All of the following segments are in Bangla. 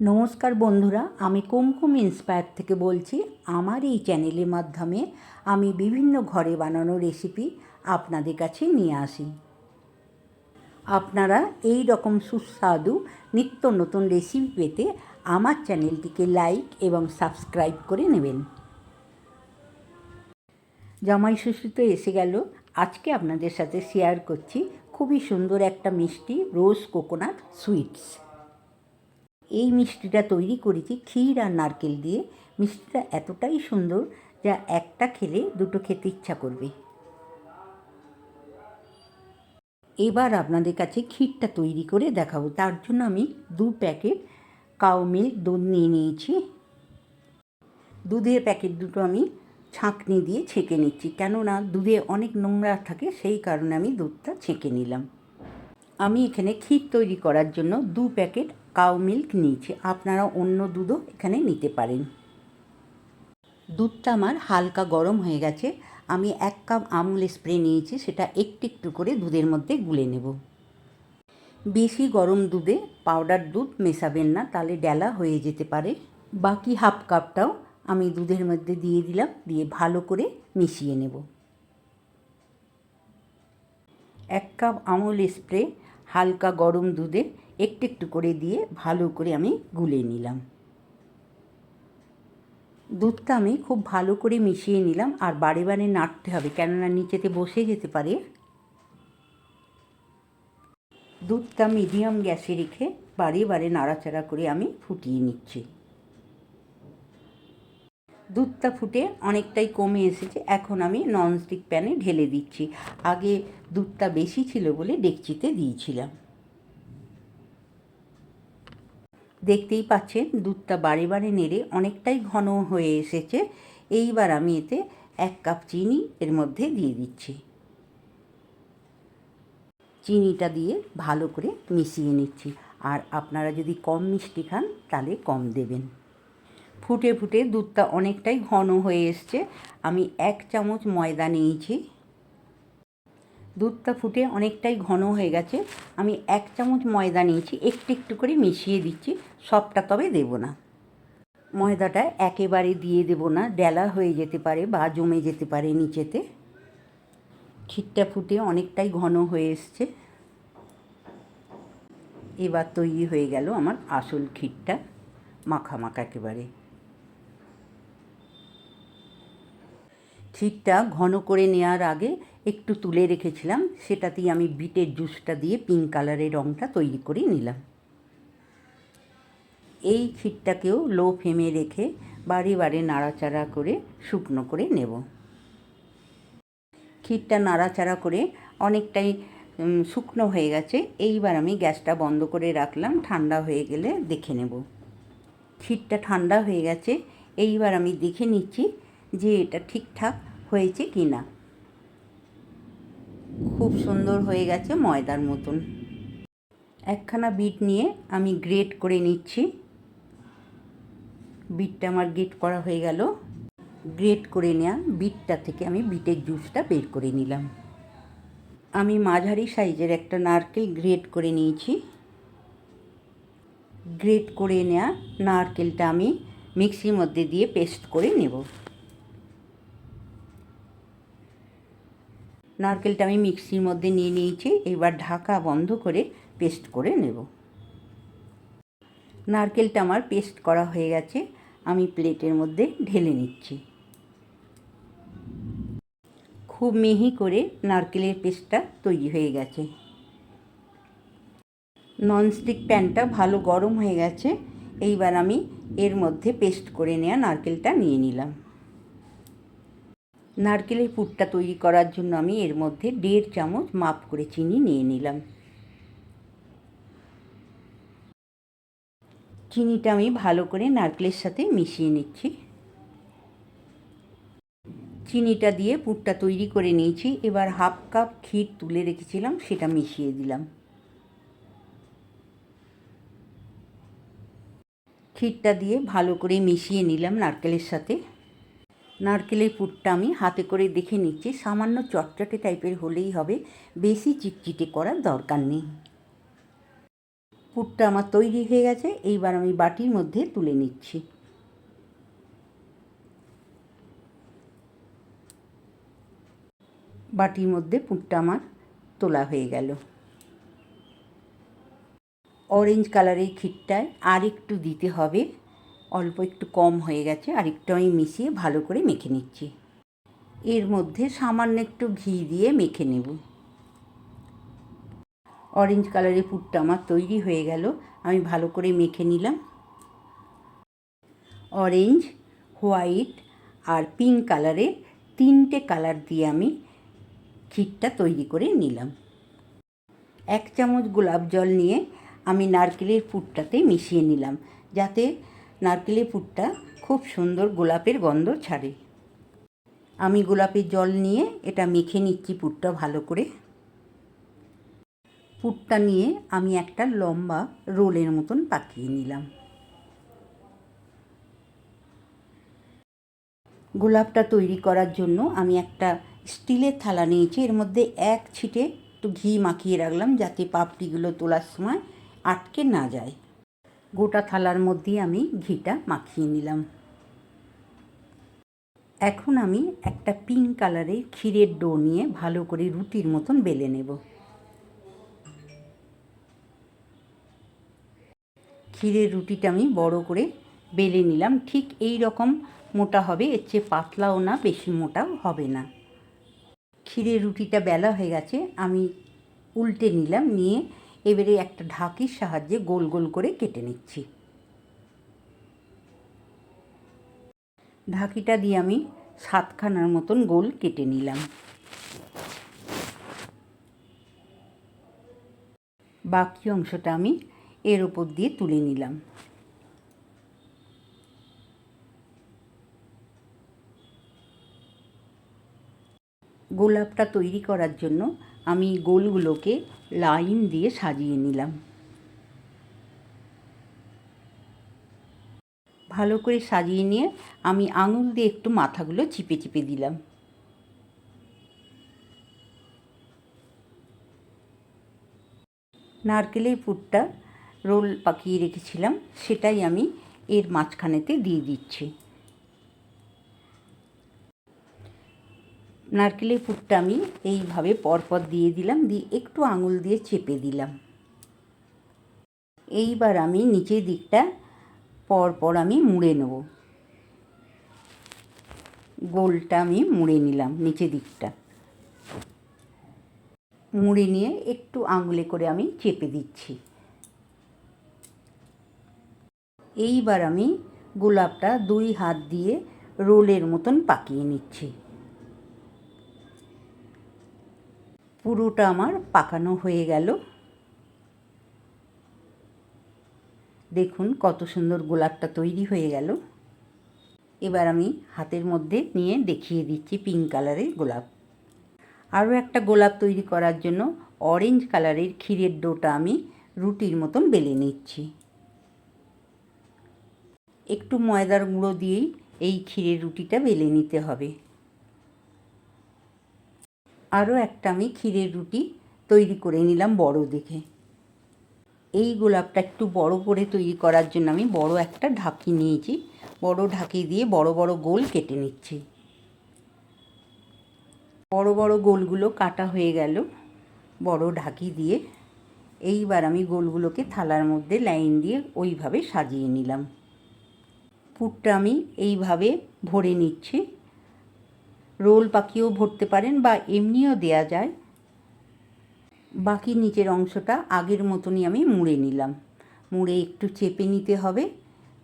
নমস্কার বন্ধুরা, আমি কুমকুম ইন্সপায়ার থেকে বলছি, আমার এই চ্যানেলের মাধ্যমে আমি বিভিন্ন ঘরে বানানো রেসিপি আপনাদের কাছে নিয়ে আসি। আপনারা এই রকম সুস্বাদু নিত্য নতুন রেসিপি পেতে আমার চ্যানেলটিকে লাইক এবং সাবস্ক্রাইব করে নেবেন। জামাই ষষ্ঠী তো এসে গেল, আজকে আপনাদের সাথে শেয়ার করছি খুবই সুন্দর একটা মিষ্টি রোজ কোকোনাট সুইটস এই মিষ্টিটা তৈরি করেছি ক্ষীর আর নারকেল দিয়ে। মিষ্টিটা এতটাই সুন্দর যা একটা খেলে দুটো খেতে ইচ্ছা করবে। এবার আপনাদের কাছে ক্ষীরটা তৈরি করে দেখাবো। তার জন্য আমি দু প্যাকেট কাউ মিল্ক দুধ নিয়ে নিয়েছি। দুধের প্যাকেট দুটো আমি ছাঁকনি দিয়ে ছেঁকে নিচ্ছি। কেননা দুধে অনেক নোংরা থাকে, সেই কারণে আমি দুধটা ছেঁকে নিলাম। আমি এখানে ক্ষীর তৈরি করার জন্য দু প্যাকেট কাউ মিল্ক নিয়েছি আপনারা অন্য দুধও এখানে নিতে পারেন। দুধটা আমার হালকা গরম হয়ে গেছে। আমি এক কাপ আমুল স্প্রে নিয়েছি, সেটা একটু একটু করে দুধের মধ্যে গুলে নেব। বেশি গরম দুধে পাউডার দুধ মেশাবেন না, তাহলে ডেলা হয়ে যেতে পারে। বাকি হাফ কাপটাও আমি দুধের মধ্যে দিয়ে দিলাম, দিয়ে ভালো করে মিশিয়ে নেব। এক কাপ আমুল স্প্রে হালকা গরম দুধে একটু একটু করে দিয়ে ভালো করে আমি গুলে নিলাম। দুধটা আমি খুব ভালো করে মিশিয়ে নিলাম, আর বারে বারে নাড়তে হবে, কেননা নিচেতে বসে যেতে পারে। দুধটা মিডিয়াম গ্যাসে রেখে বারে বারে নাড়াচাড়া করে আমি ফুটিয়ে নিচ্ছি। দুধটা ফুটে অনেকটাই কমে এসেছে, এখন আমি ননস্টিক প্যানে ঢেলে দিচ্ছি। আগে দুধটা বেশি ছিল বলে ডেকচিতে দিয়েছিলাম। দেখতেই পাচ্ছেন, দুধটা বারে বারে নেড়ে অনেকটাই ঘন হয়ে এসেছে। এইবার আমি এতে এক কাপ চিনি এর মধ্যে দিয়ে দিচ্ছি। চিনিটা দিয়ে ভালো করে মিশিয়ে নিচ্ছি। আর আপনারা যদি কম মিষ্টি খান, তাহলে কম দেবেন। ফুটে ফুটে দুধটা অনেকটাই ঘন হয়ে এসছে। আমি এক চামচ ময়দা নিয়েছি। দুধটা ফুটে অনেকটাই ঘন হয়ে গেছে। আমি এক চামচ ময়দা নিয়েছি, একটু একটু করে মিশিয়ে দিচ্ছি, সবটা তবে দেব না। ময়দাটা একেবারে দিয়ে দেব না, ডেলা হয়ে যেতে পারে বা জমে যেতে পারে নিচেতে। ক্ষীরটা ফুটে অনেকটাই ঘন হয়ে এসছে। এবার তৈরি হয়ে গেল আমার আসল ক্ষীরটা মাখা মাখা একেবারে। ক্ষীরটা ঘন করে নেওয়ার আগে একটু তুলে রেখেছিলাম। সেটাতেই আমি বিটের জুসটা দিয়ে পিঙ্ক কালারের রঙটা তৈরি করে নিলাম। এই ক্ষীরটাকেও লো ফ্লেমে রেখে বারে বারে নাড়াচাড়া করে শুকনো করে নেব। ক্ষীরটা নাড়াচাড়া করে অনেকটাই শুকনো হয়ে গেছে। এইবার আমি গ্যাসটা বন্ধ করে রাখলাম। ঠান্ডা হয়ে গেলে দেখে নেব। ক্ষীরটা ঠান্ডা হয়ে গেছে। এইবার আমি দেখে নিচ্ছি যে এটা ঠিকঠাক হয়েছে কি না খুব সুন্দর হয়ে গেছে ময়দার মতন। একখানা বিট নিয়ে আমি গ্রেট করে নিচ্ছি। বিটটা আমার গ্রেট করা হয়ে গেল। গ্রেট করে নেওয়া বিটটা থেকে আমি বিটের জুসটা বের করে নিলাম। আমি মাঝারি সাইজের একটা নারকেল গ্রেট করে নিয়েছি। গ্রেট করে নেওয়া নারকেলটা আমি মিক্সির মধ্যে দিয়ে পেস্ট করে নেব। নারকেলটা আমি মিক্সির মধ্যে নিয়ে নিয়েছি, এবার ঢাকা বন্ধ করে পেস্ট করে নেব। নারকেলটা আমার পেস্ট করা হয়ে গেছে, আমি প্লেটের মধ্যে ঢেলে নিচ্ছি। খুব মিহি করে নারকেলের পেস্টটা তৈরি হয়ে গেছে। ননস্টিক প্যানটা ভালো গরম হয়ে গেছে, এইবার আমি এর মধ্যে পেস্ট করে নেওয়া নারকেলটা নিয়ে নিলাম। নারকেলের পুরটা তৈরি করার জন্য আমি এর মধ্যে দেড় চামচ মাপ করে চিনি নিয়ে নিলাম। চিনিটা আমি ভালো করে নারকেলের সাথে মিশিয়ে নিচ্ছি। চিনিটা দিয়ে পুরটা তৈরি করে নিয়েছি। এবার হাফ কাপ ক্ষীর তুলে রেখেছিলাম, সেটা মিশিয়ে দিলাম। ক্ষীরটা দিয়ে ভালো করে মিশিয়ে নিলাম নারকেলের সাথে। নারকেলের পুরটা আমি হাতে করে দেখে নিচ্ছি। সামান্য চটচটে টাইপের হলেই হবে। বেশি চিটচিটে করার দরকার নেই। পুরটা আমার তৈরি হয়ে গেছে। এইবার আমি বাটির মধ্যে তুলে নিচ্ছি। বাটির মধ্যে পুরটা আমার তোলা হয়ে গেল। অরেঞ্জ কালারের ক্ষীরটায় আর একটু দিতে হবে। অল্প একটু কম হয়ে গেছে আর একটু আমি মিশিয়ে ভালো করে মেখে নিচ্ছি। এর মধ্যে সামান্য একটু ঘি দিয়ে মেখে নেব। অরেঞ্জ কালারের পুরটা আমার তৈরি হয়ে গেল, আমি ভালো করে মেখে নিলাম। অরেঞ্জ, হোয়াইট আর পিঙ্ক কালারের তিনটে কালার দিয়ে আমি ক্ষীরটা তৈরি করে নিলাম। এক চামচ গোলাপ জল নিয়ে আমি নারকেলের পুরটাতে মিশিয়ে নিলাম, যাতে নারকেলের পুরটা খুব সুন্দর গোলাপের গন্ধ ছাড়ে। আমি গোলাপের জল নিয়ে এটা মেখে নিচ্ছি পুরটা ভালো করে। পুরটা নিয়ে আমি একটা লম্বা রোলের মতন পাকিয়ে নিলাম। গোলাপটা তৈরি করার জন্য আমি একটা স্টিলের থালা নিয়েছি, এর মধ্যে এক ছিটে একটু ঘি মাখিয়ে রাখলাম যাতে পাপড়িগুলো তোলার সময় আটকে না যায়। গোটা থালার মধ্যে আমি ঘিটা মাখিয়ে নিলাম। এখন আমি একটা পিঙ্ক কালারের ক্ষীরের ডো নিয়ে ভালো করে রুটির মতন বেলে নেব। ক্ষীরের রুটিটা আমি বড় করে বেলে নিলাম। ঠিক এই রকম মোটা হবে, এর চেয়ে পাতলাও না, বেশি মোটাও হবে না। ক্ষীরের রুটিটা বেলা হয়ে গেছে, আমি উল্টে নিলাম, নিয়ে এবারে একটা ঢাকির সাহায্যে গোল গোল করে কেটে নিচ্ছি। ঢাকিটা দিয়ে আমি সাতখানার মতন গোল কেটে নিলাম। বাকি অংশটা আমি এর ওপর দিয়ে তুলে নিলাম। গোলাপটা তৈরি করার জন্য আমি গোলগুলোকে লাইন দিয়ে সাজিয়ে নিলাম। ভালো করে সাজিয়ে নিয়ে আমি আঙুল দিয়ে একটু মাথাগুলো চিপে চিপে দিলাম। নারকেলের পুরটা রোল পাকিয়ে রেখেছিলাম, সেটাই আমি এর মাঝখানেতে দিয়ে দিচ্ছি। নারকেলের পুরটা আমি এইভাবে পরপর দিয়ে দিলাম, দিয়ে একটু আঙুল দিয়ে চেপে দিলাম। এইবার আমি নিচের দিকটা পরপর আমি মুড়ে নেব। গোলটা আমি মুড়ে নিলাম নিচের দিকটা। মুড়ে নিয়ে একটু আঙুলে করে আমি চেপে দিচ্ছি। এইবার আমি গোলাপটা দুই হাত দিয়ে রোলের মতন পাকিয়ে নিচ্ছি। পুরোটা আমার পাকানো হয়ে গেল। দেখুন কত সুন্দর গোলাপটা তৈরি হয়ে গেল। এবার আমি হাতের মধ্যে নিয়ে দেখিয়ে দিচ্ছি পিঙ্ক কালারের গোলাপ। আরও একটা গোলাপ তৈরি করার জন্য অরেঞ্জ কালারের ক্ষীরের ডোটা আমি রুটির মতন বেলে নিচ্ছি। একটু ময়দার গুঁড়ো দিয়েই এই ক্ষীরের রুটিটা বেলে নিতে হবে। আরও একটা আমি ক্ষীরের রুটি তৈরি করে নিলাম বড় দেখে। এই গোলাপটা একটু বড় করে তৈরি করার জন্য আমি বড় একটা ঢাকি নিয়েছি। বড় ঢাকি দিয়ে বড় বড় গোল কেটে নিচ্ছি। বড় বড় গোলগুলো কাটা হয়ে গেল বড় ঢাকি দিয়ে। এইবার আমি গোলগুলোকে থালার মধ্যে লাইন দিয়ে ওইভাবে সাজিয়ে নিলাম। পুরটা আমি এইভাবে ভরে নিচ্ছি। রোল পাকিয়েও ভরতে পারেন বা এমনিও দেয়া যায়। বাকি নিচের অংশটা আগের মতনই আমি মুড়ে নিলাম। মুড়ে একটু চেপে নিতে হবে।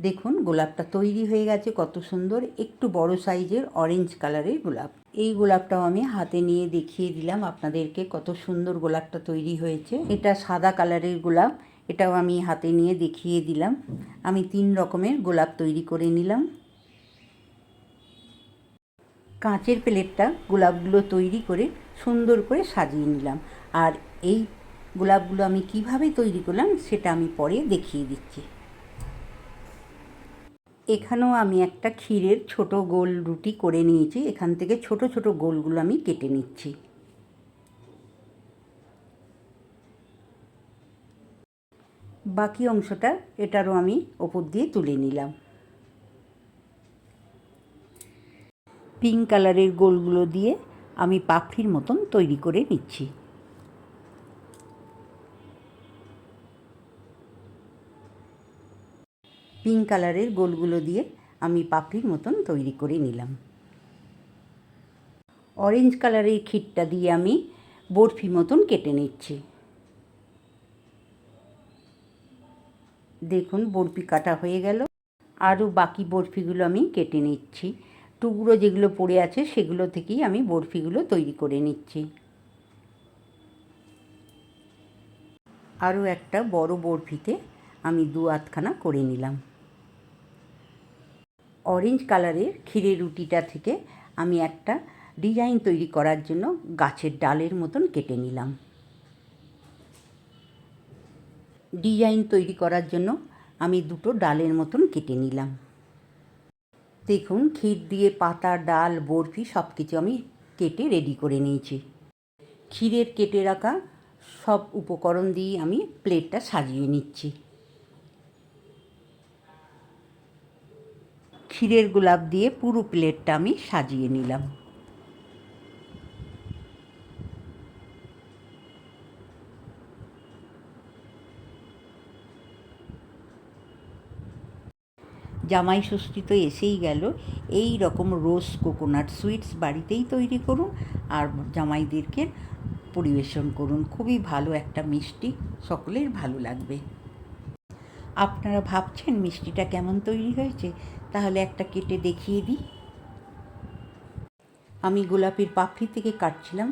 দেখুন, গোলাপটা তৈরি হয়ে গেছে, কত সুন্দর। একটু বড় সাইজের অরেঞ্জ কালারের গোলাপ। এই গোলাপটাও আমি হাতে নিয়ে দেখিয়ে দিলাম আপনাদেরকে কত সুন্দর গোলাপটা তৈরি হয়েছে। এটা সাদা কালারের গোলাপ, এটাও আমি হাতে নিয়ে দেখিয়ে দিলাম। আমি তিন রকমের গোলাপ তৈরি করে নিলাম। কাঁচের প্লেটটা গোলাপগুলো তৈরি করে সুন্দর করে সাজিয়ে নিলাম। আর এই গোলাপগুলো আমি কীভাবে তৈরি করলাম সেটা আমি পরে দেখিয়ে দিচ্ছি। এখানেও আমি একটা ক্ষীরের ছোট গোল রুটি করে নিয়েছি। এখান থেকে ছোট ছোট গোলগুলো আমি কেটে নিচ্ছি। বাকি অংশটা এটারও আমি ওপর দিয়ে তুলে নিলাম। পিঙ্ক কালারের গোলগুলো দিয়ে আমি পাপড়ির মতন তৈরি করে নিচ্ছি। পিঙ্ক কালারের গোলগুলো দিয়ে আমি পাপড়ির মতন তৈরি করে নিলাম। অরেঞ্জ কালারের ক্ষীরটা দিয়ে আমি বরফি মতন কেটে নিচ্ছি। দেখুন, বরফি কাটা হয়ে গেল। আরও বাকি বরফিগুলো আমি কেটে নিচ্ছি। টুকরো যেগুলো পড়ে আছে সেগুলো থেকেই আমি বরফিগুলো তৈরি করে নিচ্ছি। আরও একটা বড় বরফিতে আমি দু আধখানা করে নিলাম। অরেঞ্জ কালারের ক্ষীরের রুটিটা থেকে আমি একটা ডিজাইন তৈরি করার জন্য গাছের ডালের মতন কেটে নিলাম। ডিজাইন তৈরি করার জন্য আমি দুটো ডালের মতন কেটে নিলাম। দেখুন, ক্ষীর দিয়ে পাতা, ডাল, বরফি সব কিছু আমি কেটে রেডি করে নিয়েছি। ক্ষীরের কেটে রাখা সব উপকরণ দিয়ে আমি প্লেটটা সাজিয়ে নিচ্ছি। ক্ষীরের গোলাপ দিয়ে পুরো প্লেটটা আমি সাজিয়ে নিলাম। জামাই ষষ্ঠী তো এসেই গেল। এই রকম রোজ কোকোনাট সুইটস বাড়িতেই তৈরি করুন আর জামাইদেরকে পরিবেশন করুন। খুবই ভালো একটা মিষ্টি, সকলের ভালো লাগবে। আপনারা ভাবছেন মিষ্টিটা কেমন তৈরি হয়েছে? তাহলে একটা কেটে দেখিয়ে দিই। আমি গোলাপের পাপড়ি থেকে কাটছিলাম।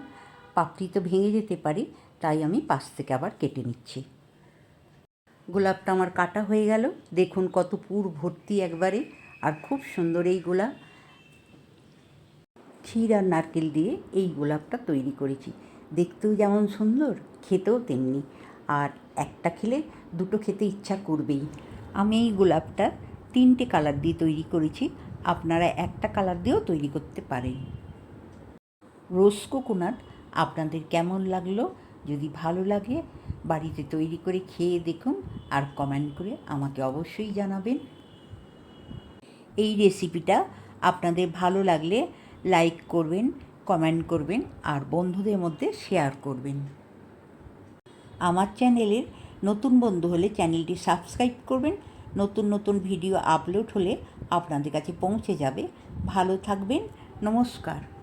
পাপড়ি তো ভেঙে যেতে পারে, তাই আমি পাশ থেকে আবার কেটে নিচ্ছি। গোলাপটা আমার কাটা হয়ে গেল। দেখুন কত পুর ভর্তি একবারে, আর খুব সুন্দর এই গোলাপ। ক্ষীর আর নারকেল দিয়ে এই গোলাপটা তৈরি করেছি। দেখতেও যেমন সুন্দর, খেতেও তেমনি। আর একটা খেলে দুটো খেতে ইচ্ছা করবেই। আমি এই গোলাপটা তিনটে কালার দিয়ে তৈরি করেছি। আপনারা একটা কালার দিয়েও তৈরি করতে পারেন। রোজ কোকোনাট আপনাদের কেমন লাগল? যদি ভালো লাগে বাড়িতে তৈরি করে খেয়ে দেখুন। আর কমেন্ট করে আমাকে অবশ্যই জানাবেন। এই রেসিপিটা আপনাদের ভালো লাগলে লাইক করবেন কমেন্ট করবেন আর বন্ধুদের মধ্যে শেয়ার করবেন। আমার চ্যানেলের নতুন বন্ধু হলে চ্যানেলটি সাবস্ক্রাইব করবেন। নতুন নতুন ভিডিও আপলোড হলে আপনাদের কাছে পৌঁছে যাবে। ভালো থাকবেন, নমস্কার।